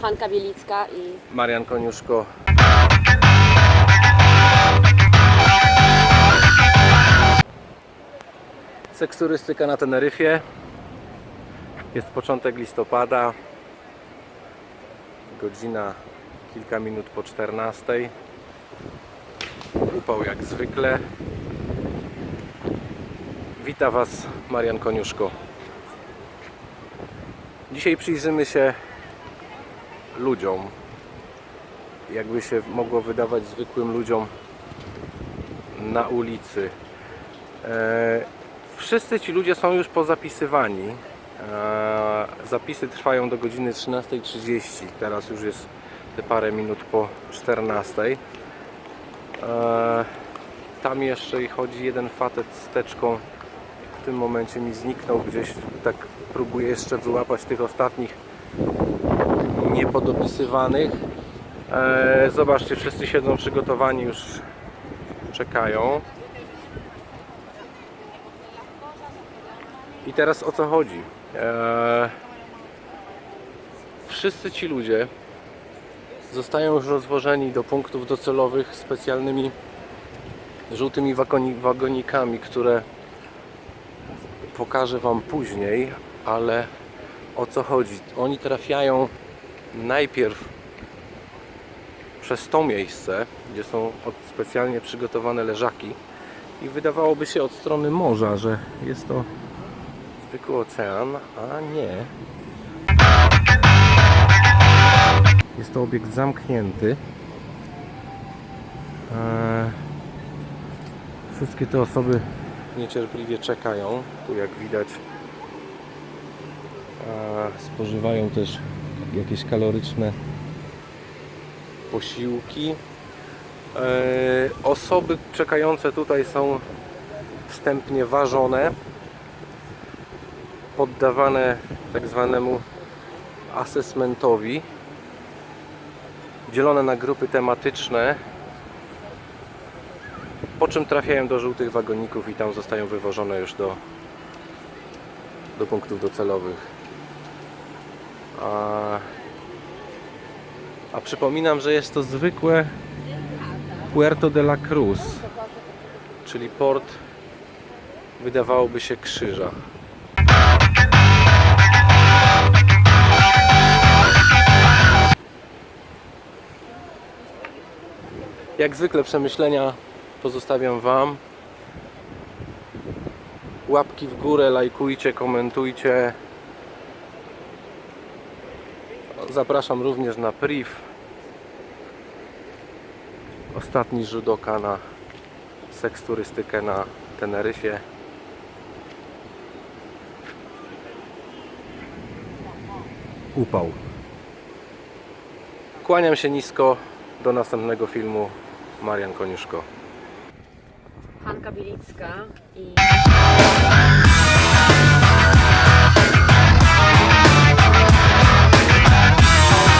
Hanka Bielicka i Marian Koniuszko. Seksturystyka na Teneryfie. Jest początek listopada. Godzina kilka minut po 14. Upał jak zwykle. Wita Was Marian Koniuszko. Dzisiaj przyjrzymy się ludziom, jakby się mogło wydawać zwykłym ludziom na ulicy. E, wszyscy ci ludzie są już pozapisywani. E, zapisy trwają do godziny 13.30. Teraz już jest te parę minut po 14.00. E, tam jeszcze chodzi jeden facet z teczką. W tym momencie mi zniknął gdzieś. Tak próbuję jeszcze wyłapać tych ostatnich niepodopisywanych. E, zobaczcie, wszyscy siedzą przygotowani, już czekają. I teraz o co chodzi? E, wszyscy ci ludzie zostają już rozwożeni do punktów docelowych specjalnymi żółtymi wagoni, wagonikami, które pokażę Wam później, ale o co chodzi? Oni trafiają najpierw przez to miejsce, gdzie są specjalnie przygotowane leżaki i wydawałoby się od strony morza, że jest to zwykły ocean, a nie. Jest to obiekt zamknięty. Eee, Wszystkie te osoby niecierpliwie czekają. Tu jak widać a spożywają też jakieś kaloryczne posiłki. E, osoby czekające tutaj są wstępnie ważone, poddawane tak zwanemu assessmentowi, dzielone na grupy tematyczne, po czym trafiają do żółtych wagoników i tam zostają wywożone już do, do punktów docelowych. A, a przypominam, że jest to zwykłe Puerto de la Cruz, czyli port wydawałoby się krzyża. Jak zwykle przemyślenia pozostawiam Wam. Łapki w górę, lajkujcie, komentujcie. Zapraszam również na priv. Ostatni rzut oka na seksturystykę na Teneryfie. Upał. Kłaniam się nisko. Do następnego filmu. Marian Koniuszko. Hanka Bielicka i